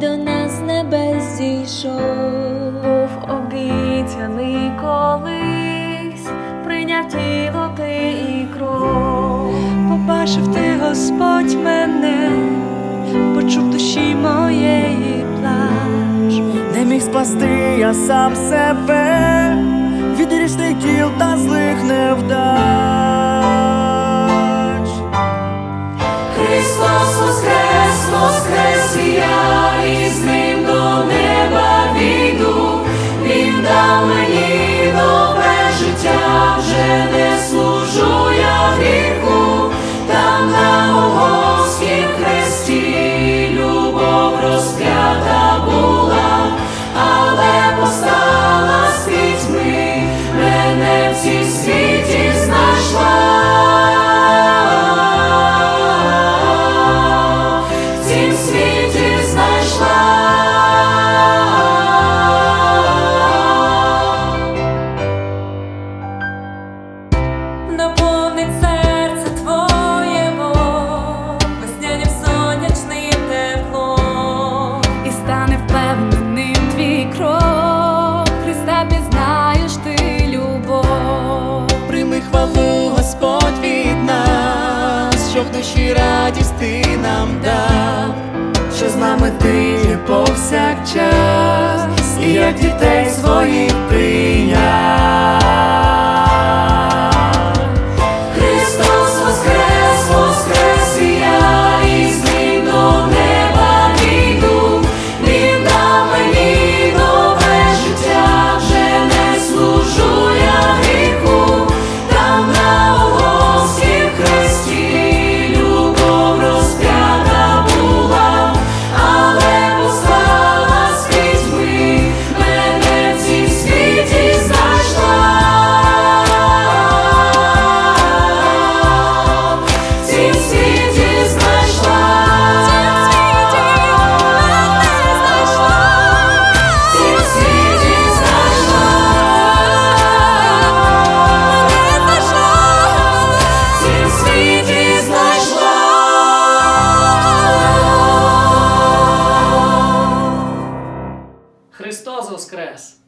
до нас з небес зійшов. був обіцяний колись, прийняв тіло ти і кров. Побачив ти, Господь, мене, почув душі моєї плач. Не міг спасти я сам себе впевненим твій крок, Христа пізнаєш ти любов. Прийми хвалу, Господь від нас, що в душі радість ти нам дав, що з нами ти є повсякчас, і як дітей своїх прийняв. Христос Воскрес!